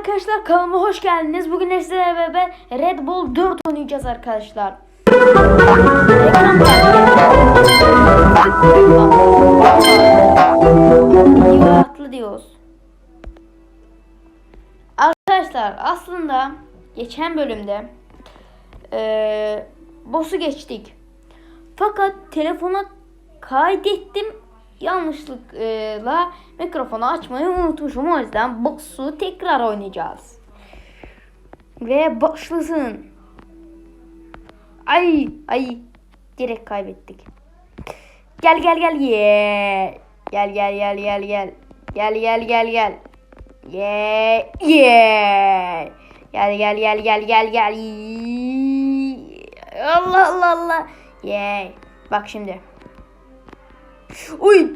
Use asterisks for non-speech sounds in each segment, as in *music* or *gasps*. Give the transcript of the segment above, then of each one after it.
arkadaşlar kanalıma hoş geldiniz. Bugün sizlerle beraber Red Bull 4 oynayacağız arkadaşlar. Yuvarlaklı diyoruz. Arkadaşlar aslında geçen bölümde eee boss'u geçtik. Fakat telefona kaydettim yanlışlıkla mikrofonu açmayı unutmuşum. O yüzden boss'u tekrar oynayacağız. Ve başlasın. Ay ay direkt kaybettik. Gel gel gel ye. Gel gel gel gel gel. Gel gel gel gel. Ye ye. Gel gel gel gel gel gel. Allah Allah Allah. Ye. Bak şimdi. Uy!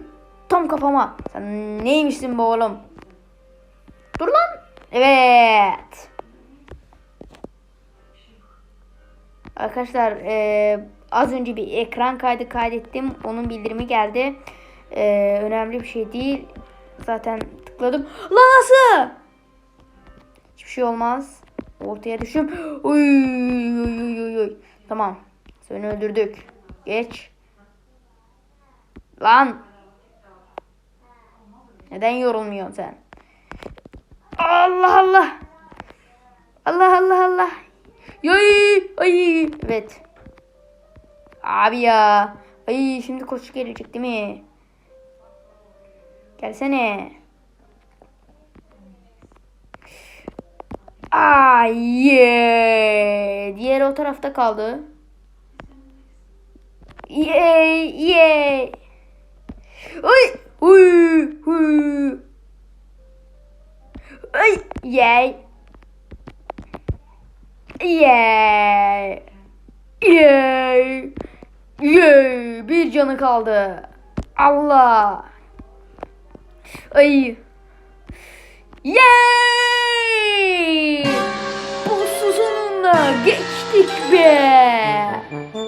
Tam kafama. Sen neymişsin bu oğlum? Dur lan. Evet. Arkadaşlar eee, az önce bir ekran kaydı kaydettim. Onun bildirimi geldi. Eee, önemli bir şey değil. Zaten tıkladım. Lan nasıl? Hiçbir şey olmaz. Ortaya düşüm. *gasps* Uy, uy, uy, uy, uy. Tamam. Seni öldürdük. Geç. Lan. Neden yorulmuyorsun sen? Allah Allah. Allah Allah Allah. Ay, ay. Evet. Abi ya. Ay şimdi koşu gelecek değil mi? Gelsene. Ay ye. Diğeri o tarafta kaldı. Yey yey. Uy uy uy. Ay yey. Yey. Yey. Yey. Bir canı kaldı. Allah. Ay. Yey. Bu sonunda geçtik be.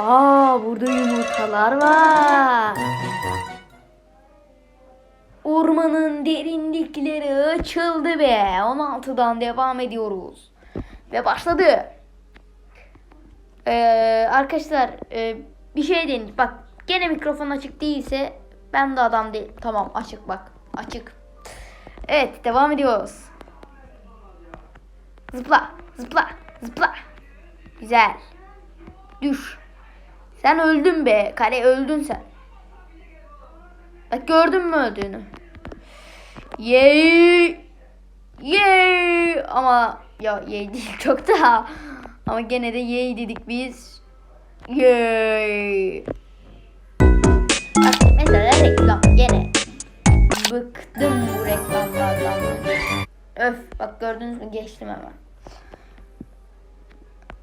Aa burada yumurtalar var. Ormanın derinlikleri açıldı be. 16'dan devam ediyoruz. Ve başladı. Ee, arkadaşlar e, bir şey deyin. Bak gene mikrofon açık değilse ben de adam değil. Tamam açık bak. Açık. Evet devam ediyoruz. Zıpla zıpla zıpla. Güzel. Düş. Sen öldün be. Kare öldün sen. Bak gördün mü öldüğünü? Yey. Yey. Ama ya yey değil *laughs* çok daha. Ama gene de yey dedik biz. Yey. Bak mesela reklam gene. Bıktım bu reklamlardan. Öf bak gördünüz mü geçtim hemen.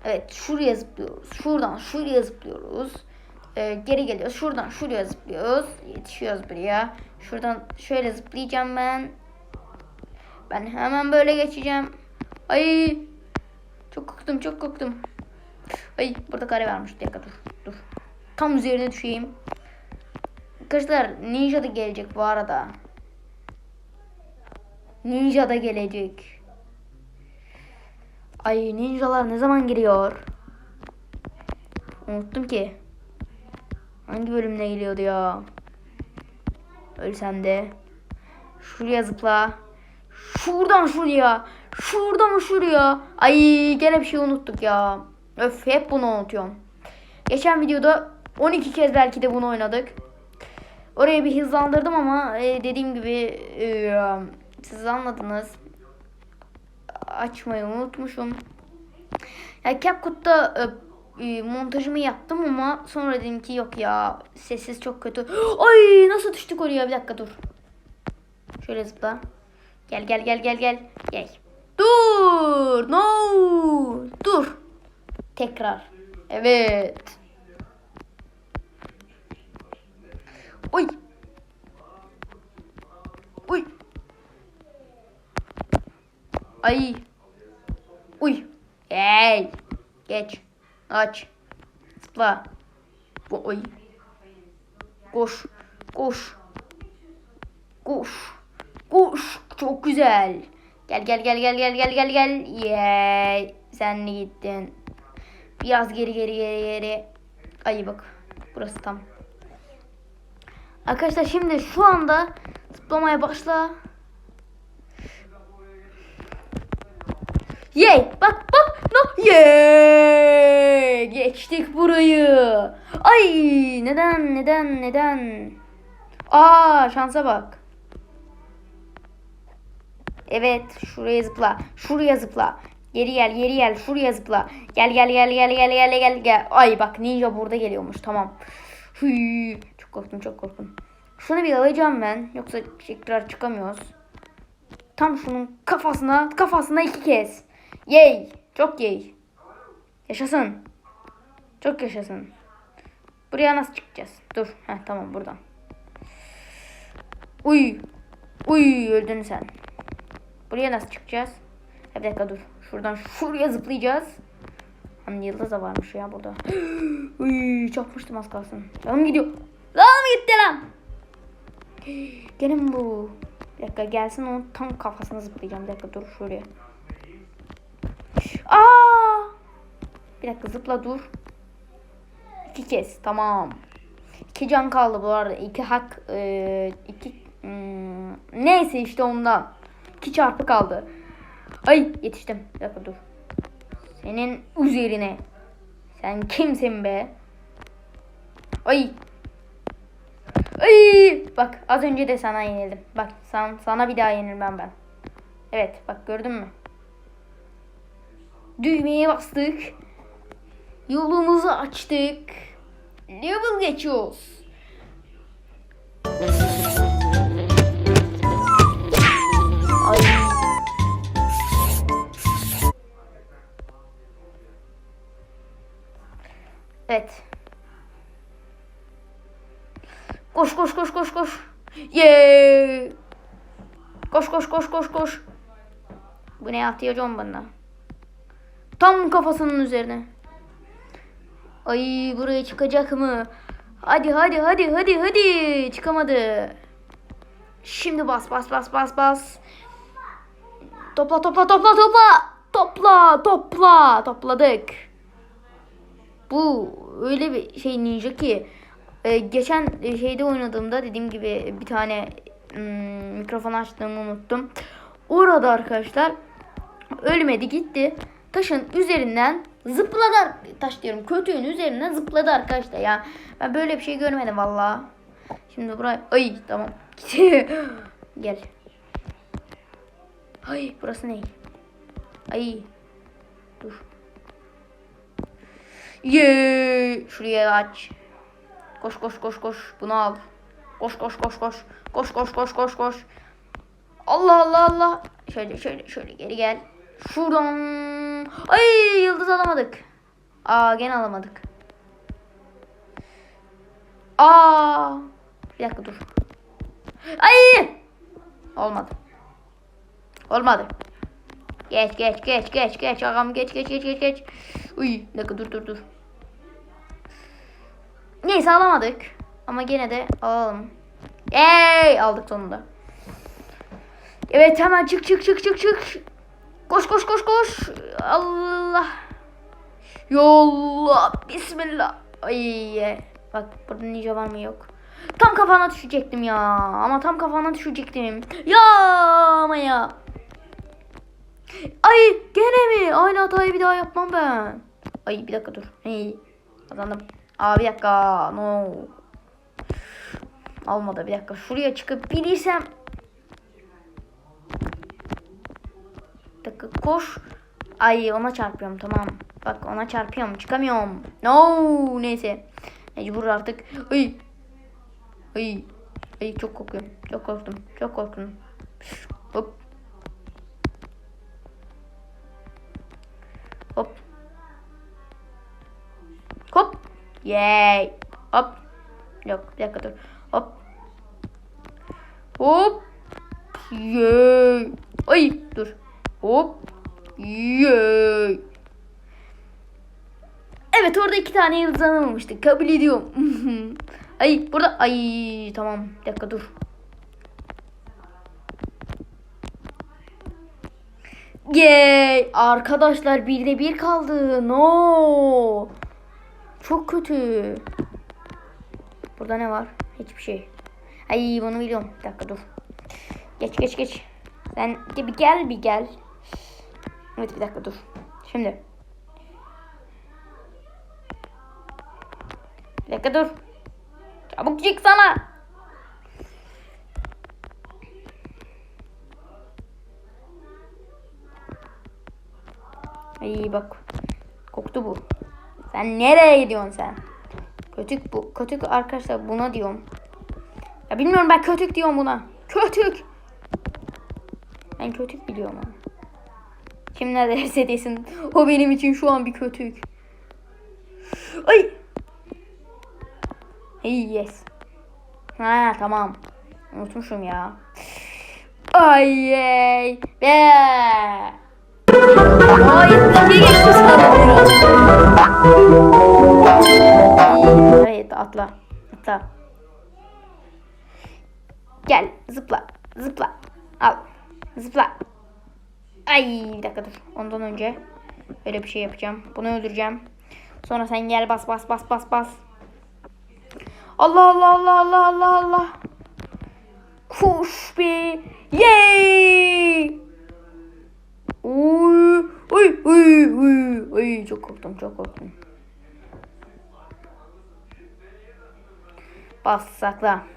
Evet şuraya zıplıyoruz. Şuradan şuraya zıplıyoruz. Ee, geri geliyoruz. Şuradan şuraya zıplıyoruz. Yetişiyoruz buraya. Şuradan şöyle zıplayacağım ben. Ben hemen böyle geçeceğim. Ay çok korktum çok korktum. Ay burada kare varmış. Bir dakika dur. Dur. Tam üzerine düşeyim. Arkadaşlar Ninja da gelecek bu arada. Ninja da gelecek. Ay ninjalar ne zaman giriyor? Unuttum ki. Hangi bölümde geliyordu ya? Ölsem de. Şuraya zıpla. Şuradan şuraya. Şuradan şuraya. Ay gene bir şey unuttuk ya. Öf hep bunu unutuyorum. Geçen videoda 12 kez belki de bunu oynadık. Orayı bir hızlandırdım ama e, dediğim gibi e, siz anladınız. Açmayı unutmuşum. Ya CapCut'ta e, e, montajımı yaptım ama sonra dedim ki yok ya sessiz çok kötü. *gasps* Ay nasıl düştük oraya bir dakika dur. Şöyle zıpla. Gel gel gel gel gel. Gel. Dur. No. Dur. Tekrar. Evet. Oy. Uy. Ay. Uy. Hey. Geç. Aç. Zıpla. Bu. Koş. Koş. Koş. Koş. çok güzel. Gel gel gel gel gel gel gel gel. Yay. Sen gittin. Biraz geri geri geri geri. Ay bak. Burası tam. Arkadaşlar şimdi şu anda zıplamaya başla. Yay! Bak bak! No! Yay! Geçtik burayı. Ay! Neden? Neden? Neden? Aa, şansa bak. Evet, şuraya zıpla. Şuraya zıpla. Geri gel, geri gel. Şuraya zıpla. Gel gel gel gel gel gel gel gel. Ay bak ninja burada geliyormuş. Tamam. Hıy. Çok korktum, çok korktum. Şunu bir alacağım ben. Yoksa tekrar çıkamıyoruz. Tam şunun kafasına, kafasına iki kez. Yay! Çok yay. Yaşasın. Çok yaşasın. Buraya nasıl çıkacağız? Dur. Heh, tamam buradan. Uy. Uy öldün sen. Buraya nasıl çıkacağız? Bir dakika dur. Şuradan şuraya zıplayacağız. Hani yıldız da varmış ya burada. *gasps* Uy çarpmıştım az kalsın. Canım gidiyor. Lan gitti lan. *gasps* Mi bu? Bir dakika gelsin onun tam kafasına zıplayacağım. Bir dakika dur şuraya. Aa! Bir dakika zıpla dur. İki kez tamam. İki can kaldı bu arada. İki hak e, iki hmm, neyse işte ondan. İki çarpı kaldı. Ay yetiştim. Bir dakika dur. Senin üzerine. Sen kimsin be? Ay. Ay. Bak az önce de sana yenildim. Bak san, sana bir daha yenilmem ben. Evet bak gördün mü? Düğmeye bastık. Yolumuzu açtık. Level geçiyoruz. Ay. Evet. Koş koş koş koş koş. Yeee. Koş koş koş koş koş. Bu ne atacağım bana? Tam kafasının üzerine. Ay buraya çıkacak mı? Hadi hadi hadi hadi hadi. Çıkamadı. Şimdi bas bas bas bas bas. Topla topla topla topla. Topla topla. Topladık. Bu öyle bir şey ninja ki e, geçen şeyde oynadığımda dediğim gibi bir tane hmm, mikrofon açtığımı unuttum. Orada arkadaşlar ölmedi gitti. Taşın üzerinden zıpladı. Taş diyorum kötüğün üzerinden zıpladı arkadaşlar ya. Ben böyle bir şey görmedim valla. Şimdi buraya ay tamam. *laughs* Gel. Ay burası ne? Ay. Dur. Ye, şuraya aç. Koş koş koş koş. Bunu al. Koş koş koş koş. Koş koş koş koş koş. Allah Allah Allah. Şöyle şöyle şöyle geri gel. Şuradan. Ay yıldız alamadık. Aa gene alamadık. Aa. Bir dakika dur. Ay. Olmadı. Olmadı. Geç geç geç geç geç ağam geç geç geç geç geç. Uy bir dakika dur dur dur. Neyse alamadık. Ama gene de alalım. Ey aldık sonunda. Evet hemen çık çık çık çık çık. Koş koş koş koş. Allah. Yolla. Bismillah. Ay. Bak burada ninja var mı yok. Tam kafana düşecektim ya. Ama tam kafana düşecektim. Ya ama ya. Ay gene mi? Aynı hatayı bir daha yapmam ben. Ay bir dakika dur. Hey. Kazandım. Aa bir dakika. No. Olmadı bir dakika. Şuraya çıkıp bilirsem. Dakika koş. Ay ona çarpıyorum tamam. Bak ona çarpıyorum. Çıkamıyorum. No. Neyse. Mecbur artık. Ay. Ay. Ay çok korkuyorum. Çok korktum. Çok korktum. Hop. Hop. Hop. Yay. Hop. Yok bir dakika dur. Hop. Hop. Yay. Ay dur. Hop. Yay. Evet orada iki tane yıldız alamamıştık. Kabul ediyorum. *laughs* ay burada. Ay tamam. Bir dakika dur. Yay! Arkadaşlar birde bir kaldı. No. Çok kötü. Burada ne var? Hiçbir şey. Ay bunu biliyorum. Bir dakika dur. Geç geç geç. Sen de bir gel bir gel. Evet bir dakika dur. Şimdi. Bir dakika dur. Çabuk çıksana. Ay bak. Koktu bu. Sen nereye gidiyorsun sen? Kötük bu. Kötük arkadaşlar buna diyorum. Ya bilmiyorum ben kötük diyorum buna. Kötük. Ben kötük biliyorum onu. Kim ne derse desin. O benim için şu an bir kötük. Ay. Hey yes. Ha tamam. Unutmuşum ya. Ay yey. Be. Geçti sanırım. Evet atla. Atla. Gel zıpla. Zıpla. Al. Zıpla. Ay bir dakika dur. Ondan önce öyle bir şey yapacağım. Bunu öldüreceğim. Sonra sen gel bas bas bas bas bas. Allah Allah Allah Allah Allah Allah. Kuş be. Yay! Uy, uy, uy, uy, uy. Çok korktum, çok korktum. Bas sakla.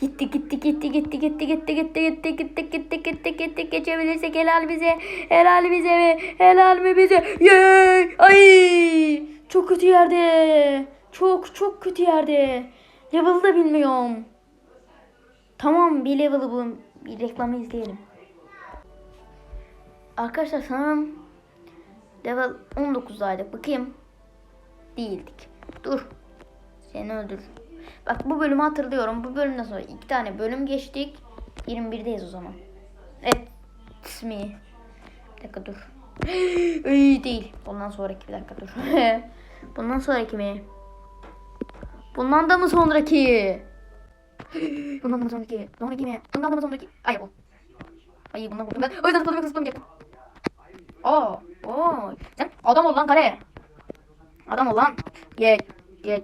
Gitti gitti gitti gitti gitti gitti gitti gitti gitti gitti gitti gitti geçebilirsek helal bize helal bize ve helal mi bize yey ay çok kötü yerde çok çok kötü yerde level'ı da bilmiyorum tamam bir level'ı bu bir reklamı izleyelim arkadaşlar sanırım level 19'daydık bakayım değildik dur seni öldür Bak bu bölümü hatırlıyorum. Bu bölümden sonra iki tane bölüm geçtik. 21'deyiz o zaman. Evet. mi? Bir dakika dur. *gasps* İyi değil. Bundan sonraki bir dakika dur. *laughs* Bundan sonraki mi? Bundan da mı sonraki? *gasps* Bundan da mı sonraki? Sonraki mi? Bundan da mı sonraki? Ay bu. Ay bundan ben. O yüzden zıplamak zıplamayacaktım. Aa. Oo. Sen adam ol lan kare. Adam ol lan. Gel. Gel.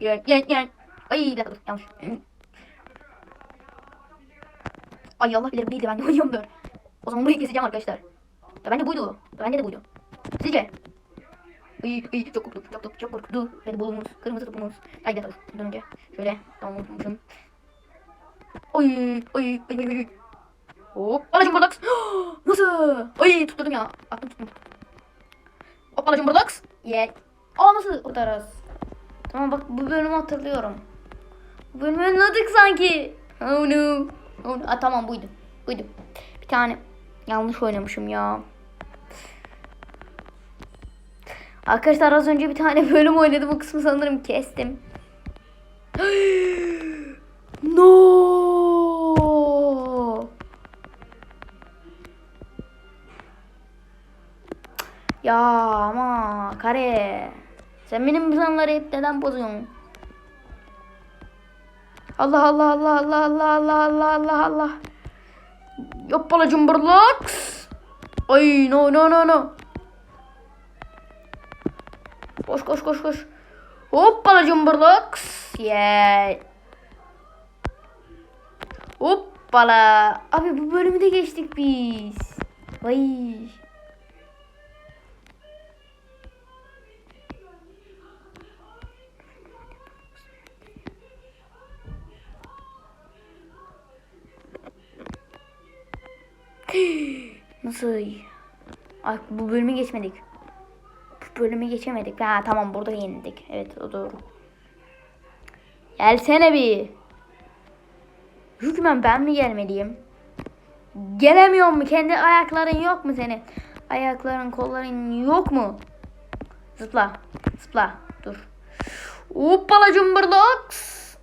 Gel. Gel. Gel. Ay bir dakika dur yanlış. Ay Allah bilir değildi ben de oynuyorum dur. O zaman burayı keseceğim arkadaşlar. Ya bence buydu. Ya bence de buydu. Sizce? Ay ay çok korktum çok çok çok korktu. Beni bulunuz. Kırmızı topumuz. Ay bir dakika dur. Önce şöyle tamam unutmuşum. Oy oy oy oy oy. Hop alacım buradax. *gasps* Nasıl? Ay tutturdum ya. Attım tuttum. Hop alacım buradax. Yeah. Aa nasıl kurtarız? Tamam bak bu bölümü hatırlıyorum. Anladık sanki. Oh no. Oh no. Aa, tamam buydu. Buydu. Bir tane yanlış oynamışım ya. Arkadaşlar az önce bir tane *laughs* bölüm oynadım. O kısmı sanırım kestim. *gasps* no. Ya ama kare. Sen benim planları hep neden bozuyorsun? Allah Allah Allah Allah Allah Allah Allah Allah Allah. Yoppala cumburlak. Ay no no no no. Koş koş koş koş. Hoppala cumburlak. Yeah. Hoppala. Abi bu bölümü de geçtik biz. Vay. Nasıl? Ay, bu bölümü geçmedik. Bu bölümü geçemedik. Ha tamam burada yenildik. Evet o doğru. Gelsene bir. Hükmen ben mi gelmeliyim? Gelemiyor mu? Kendi ayakların yok mu senin? Ayakların, kolların yok mu? Zıpla. Zıpla. Dur. Hoppala cumburlaks.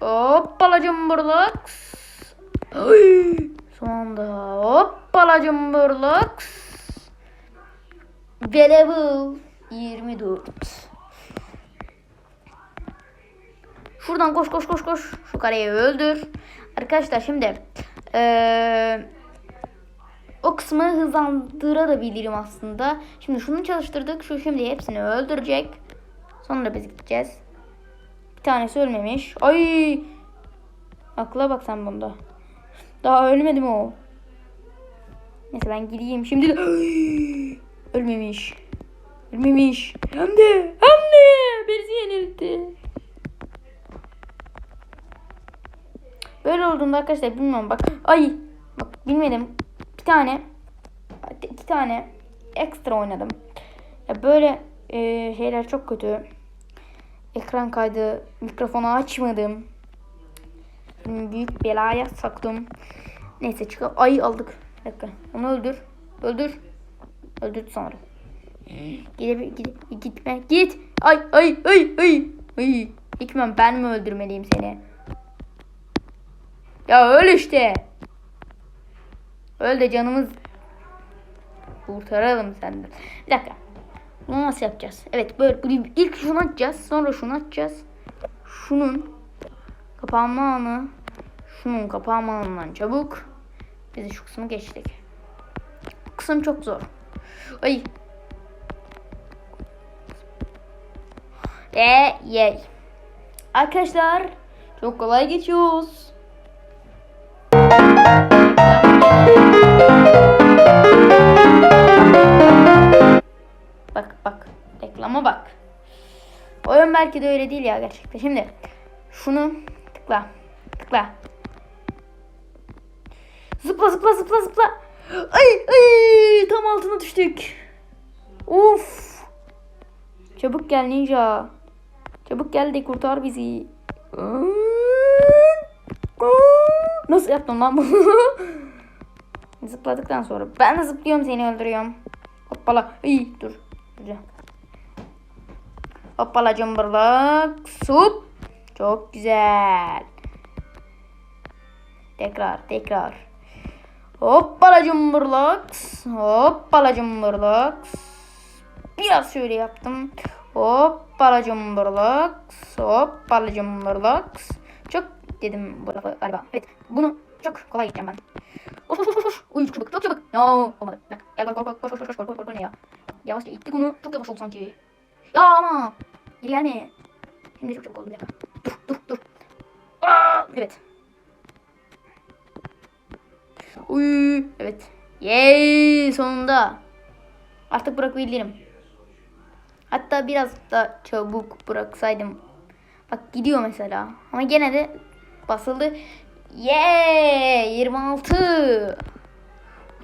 Hoppala cumburlaks. Ay. Son anda hoppala cumburlaks. Ve level 24. Şuradan koş koş koş koş. Şu kareyi öldür. Arkadaşlar şimdi ee, o kısmı hızlandırabilirim aslında. Şimdi şunu çalıştırdık. Şu şimdi hepsini öldürecek. Sonra biz gideceğiz. Bir tanesi ölmemiş. Ay! Akla bak sen bunda. Daha ölmedi mi o? Neyse ben gideyim. Şimdi de... *gasps* Ölmemiş. Ölmemiş. Hem de. Hem de. Birisi yenildi. Böyle olduğunda arkadaşlar bilmiyorum bak. Ay. Bak bilmedim. Bir tane. iki tane ekstra oynadım. Ya böyle e, şeyler çok kötü. Ekran kaydı. Mikrofonu açmadım. Büyük belaya saktım. Neyse çıkar. Ay aldık. Bir dakika. Onu öldür. Öldür. Öldürdü sonra. Gide, gide, gitme. Git. Ay ay ay ay. Ay. Hikmem ben mi öldürmeliyim seni? Ya öl işte. Öl de canımız kurtaralım senden. Bir dakika. Bunu nasıl yapacağız? Evet böyle ilk şunu açacağız. Sonra şunu açacağız. Şunun kapanma anı. Şunun kapanma anından çabuk. Biz şu kısmı geçtik. Bu kısım çok zor. Ay. Ve yey. Arkadaşlar çok kolay geçiyoruz. Bak bak. Reklama bak. Oyun belki de öyle değil ya gerçekten. Şimdi şunu tıkla. Tıkla. Zıpla zıpla zıpla zıpla. Ay ay tam altına düştük. Uf. Çabuk gel ninja. Çabuk gel de kurtar bizi. Nasıl yaptın lan bunu? *laughs* Zıpladıktan sonra ben de zıplıyorum seni öldürüyorum. Hoppala. İyi dur. Güzel. Hoppala cımbırlık. Sup. Çok güzel. Tekrar tekrar. Hoppala cımbırlık. Hoppala cımbırlık. Biraz şöyle yaptım. Hoppala cımbırlık. Hoppala cımbırlık. Çok dedim bu lafı galiba. Evet bunu çok kolay gideceğim ben. Koş koş koş koş. Uy çabuk çok çabuk. No olmadı. Gel koş koş koş koş koş koş koş koş ne ya. Yavaşça ittik onu. Çok yavaş oldu sanki. Ya ama. Geri gelme. Şimdi çok çabuk oldu bir dakika. Dur dur dur. Aa, evet. Uy evet. Yay sonunda. Artık bırakabilirim. Hatta biraz da çabuk bıraksaydım. Bak gidiyor mesela. Ama gene de basıldı. Yeah! 26.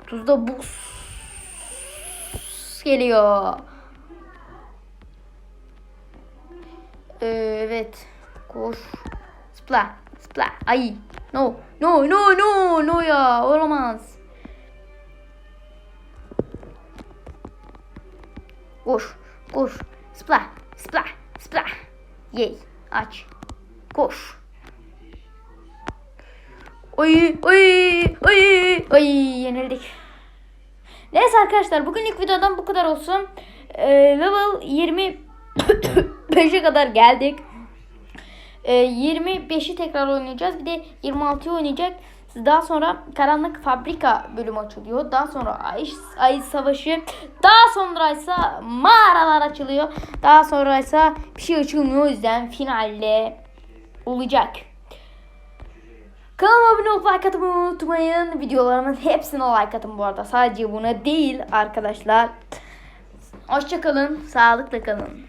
30'da buz geliyor. Ee, evet. Koş. Spla. Spla. Ay. No. No. No. No. No ya. Olamaz. Koş. Koş. Spla. Spla. Spla. Yey. Aç. Koş. Oy oy oy oy yenildik. Neyse arkadaşlar bugünlük videodan bu kadar olsun. Ee, level 25'e kadar geldik. Ee, 25'i tekrar oynayacağız. Bir de 26'yı oynayacak. Daha sonra Karanlık Fabrika bölümü açılıyor. Daha sonra Ay, Ay Savaşı. Daha sonra ise mağaralar açılıyor. Daha sonra ise bir şey açılmıyor. O yüzden finalle olacak. Kanalıma abone olup like atmayı unutmayın. Videolarımın hepsine like atın bu arada. Sadece buna değil arkadaşlar. Hoşçakalın. Sağlıkla kalın.